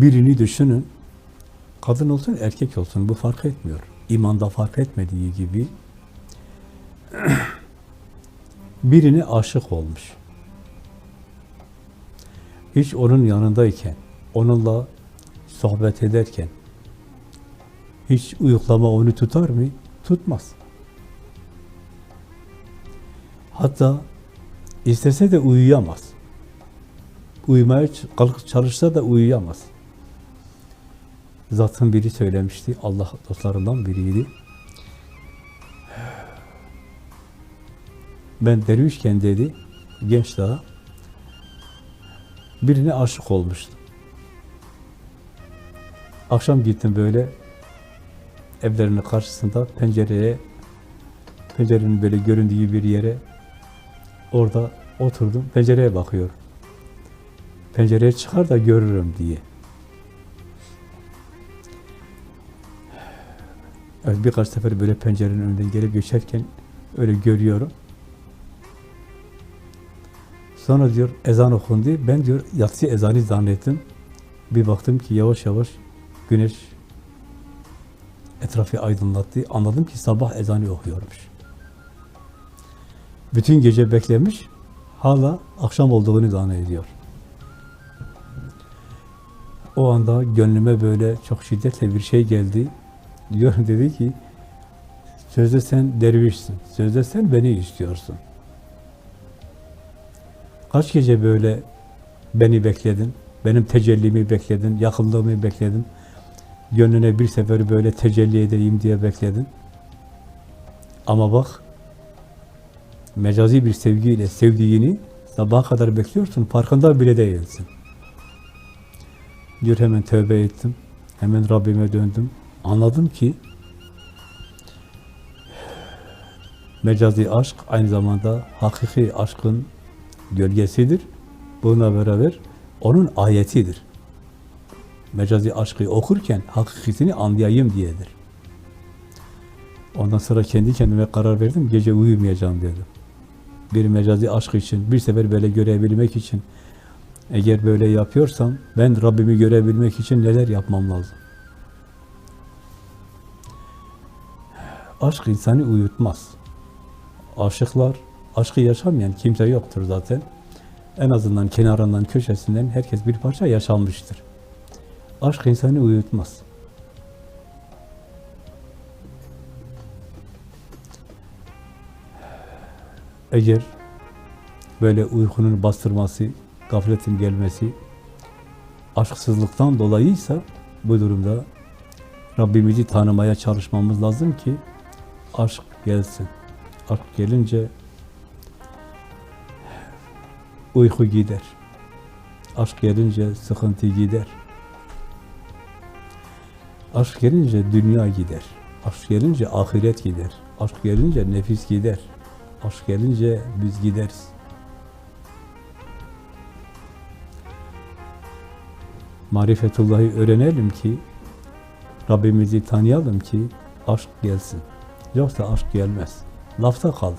Birini düşünün, kadın olsun erkek olsun bu fark etmiyor. İmanda fark etmediği gibi birine aşık olmuş. Hiç onun yanındayken, onunla sohbet ederken hiç uyuklama onu tutar mı? Tutmaz. Hatta istese de uyuyamaz. Uyumaya çalışsa da uyuyamaz. Zatın biri söylemişti, Allah dostlarından biriydi. Ben dervişken dedi, genç daha, birine aşık olmuştum. Akşam gittim böyle, evlerinin karşısında pencereye, pencerenin böyle göründüğü bir yere, orada oturdum, pencereye bakıyorum. Pencereye çıkar da görürüm diye. Evet, birkaç sefer böyle pencerenin önünden gelip geçerken öyle görüyorum. Sonra diyor ezan okundu. Ben diyor yatsı ezanı zannettim. Bir baktım ki yavaş yavaş güneş etrafı aydınlattı. Anladım ki sabah ezanı okuyormuş. Bütün gece beklemiş. Hala akşam olduğunu zannediyor. O anda gönlüme böyle çok şiddetle bir şey geldi. Diyor dedi ki sözde sen dervişsin. Sözde sen beni istiyorsun. Kaç gece böyle beni bekledin, benim tecellimi bekledin, yakınlığımı bekledin, gönlüne bir sefer böyle tecelli edeyim diye bekledin. Ama bak, mecazi bir sevgiyle sevdiğini sabaha kadar bekliyorsun, farkında bile değilsin. Diyor hemen tövbe ettim, hemen Rabbime döndüm. Anladım ki mecazi aşk aynı zamanda hakiki aşkın gölgesidir. Bununla beraber onun ayetidir. Mecazi aşkı okurken hakikisini anlayayım diyedir. Ondan sonra kendi kendime karar verdim, gece uyumayacağım dedim. Bir mecazi aşk için, bir sefer böyle görebilmek için, eğer böyle yapıyorsam, ben Rabbimi görebilmek için neler yapmam lazım? Aşk insanı uyutmaz. Aşıklar, aşkı yaşamayan kimse yoktur zaten. En azından kenarından, köşesinden herkes bir parça yaşanmıştır. Aşk insanı uyutmaz. Eğer böyle uykunun bastırması, gafletin gelmesi aşksızlıktan dolayıysa bu durumda Rabbimizi tanımaya çalışmamız lazım ki aşk gelsin. Aşk gelince uyku gider. Aşk gelince sıkıntı gider. Aşk gelince dünya gider. Aşk gelince ahiret gider. Aşk gelince nefis gider. Aşk gelince biz gideriz. Marifetullah'ı öğrenelim ki Rabbimizi tanıyalım ki aşk gelsin. Yoksa aşk gelmez. Lafta kalır.